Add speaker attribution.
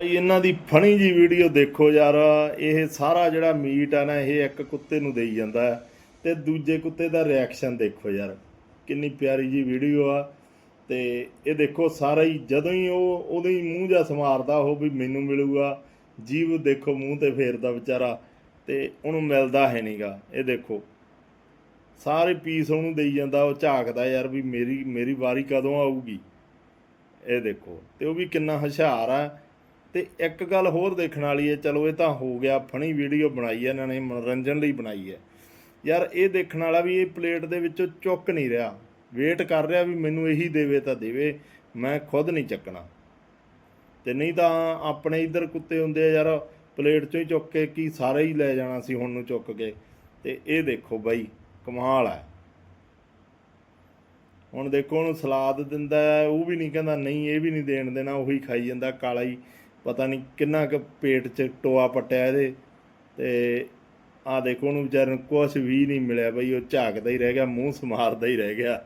Speaker 1: ਭਾਈ, ਇਹਨਾਂ ਦੀ ਫਣੀ ਜੀ ਵੀਡੀਓ ਦੇਖੋ ਯਾਰ, ਇਹ ਸਾਰਾ ਜਿਹੜਾ ਮੀਟ ਆ ਨਾ, ਇਹ ਇੱਕ ਕੁੱਤੇ ਨੂੰ ਦੇਈ ਜਾਂਦਾ ਹੈ ਤੇ ਦੂਜੇ ਕੁੱਤੇ ਦਾ ਰਿਐਕਸ਼ਨ ਦੇਖੋ ਯਾਰ, ਕਿੰਨੀ ਪਿਆਰੀ ਜੀ ਵੀਡੀਓ ਆ। ਤੇ ਇਹ ਦੇਖੋ, ਸਾਰਾ ਹੀ ਜਦੋਂ ਹੀ ਉਹ, ਉਹਦੇ ਹੀ ਮੂੰਹ ਜਾਂ ਸਮਾਰਦਾ, ਉਹ ਵੀ ਮੈਨੂੰ ਮਿਲੂਗਾ, ਜੀਵ ਦੇਖੋ ਮੂੰਹ ਤੇ ਫੇਰਦਾ ਵਿਚਾਰਾ, ਤੇ ਉਹਨੂੰ ਮਿਲਦਾ ਹੈ ਨਹੀਂਗਾ ਇਹ ਦੇਖੋ, ਸਾਰੇ ਪੀਸ ਉਹਨੂੰ ਦੇਈ ਜਾਂਦਾ, ਉਹ ਝਾਕਦਾ ਯਾਰ ਵੀ ਮੇਰੀ ਮੇਰੀ ਵਾਰੀ ਕਦੋਂ ਆਊਗੀ? ਇਹ ਦੇਖੋ, ਤੇ ਉਹ ਵੀ ਕਿੰਨਾ ਹੁਸ਼ਿਆਰ ਆ। ਤੇ ਇੱਕ ਗੱਲ ਹੋਰ ਦੇਖਣ ਵਾਲੀ ਹੈ, ਚਲੋ ਇਹ ਤਾਂ ਹੋ ਗਿਆ, ਫਣੀ ਵੀਡੀਓ ਬਣਾਈ ਹੈ, ਇਹਨਾਂ ਨੇ ਮਨੋਰੰਜਨ ਲਈ ਬਣਾਈ ਹੈ। ਯਾਰ ਇਹ ਦੇਖਣ ਵਾਲਾ ਵੀ ਇਹ ਪਲੇਟ ਦੇ ਵਿੱਚੋਂ ਚੁੱਕ ਨਹੀਂ ਰਿਹਾ। ਵੇਟ ਕਰ ਰਿਹਾ ਵੀ ਮੈਨੂੰ ਇਹੀ ਦੇਵੇ ਤਾਂ ਦੇਵੇ, ਮੈਂ ਖੁਦ ਨਹੀਂ ਚੱਕਣਾ। ਤੇ ਨਹੀਂ ਤਾਂ ਆਪਣੇ ਇੱਧਰ ਕੁੱਤੇ ਹੁੰਦੇ ਆ ਯਾਰ, ਪਲੇਟ ਚੋਂ ਹੀ ਚੁੱਕ ਕੇ ਕੀ ਸਾਰੇ ਹੀ ਲੈ ਜਾਣਾ ਸੀ ਹੁਣ ਨੂੰ ਚੁੱਕ ਕੇ। ਤੇ ਇਹ ਦੇਖੋ ਬਾਈ, ਕਮਾਲ ਹੈ। ਹੁਣ ਦੇਖੋ ਉਹਨੂੰ ਸਲਾਦ ਦਿੰਦਾ ਉਹ ਵੀ ਨਹੀਂ ਕਹਿੰਦਾ, ਨਹੀਂ, ਇਹ ਵੀ ਨਹੀਂ ਦੇਣ ਦੇਣਾ, ਉਹੀ ਖਾਈ ਜਾਂਦਾ, ਕਾਲਾ ਹੀ ਪਤਾ ਨਹੀਂ ਕਿੰਨਾ ਕੁ ਪੇਟ 'ਚ ਟੋਆ ਪਟਿਆ ਇਹਦੇ ਤੇ ਆ ਦੇਖੋ ਉਹਨੂੰ ਵਿਚਾਰੇ ਨੂੰ ਕੁਛ ਵੀ ਨਹੀਂ ਮਿਲਿਆ ਬਈ, ਉਹ ਝਾਕਦਾ ਹੀ ਰਹਿ ਗਿਆ, ਮੂੰਹ ਸਮਾਰਦਾ ਹੀ ਰਹਿ ਗਿਆ।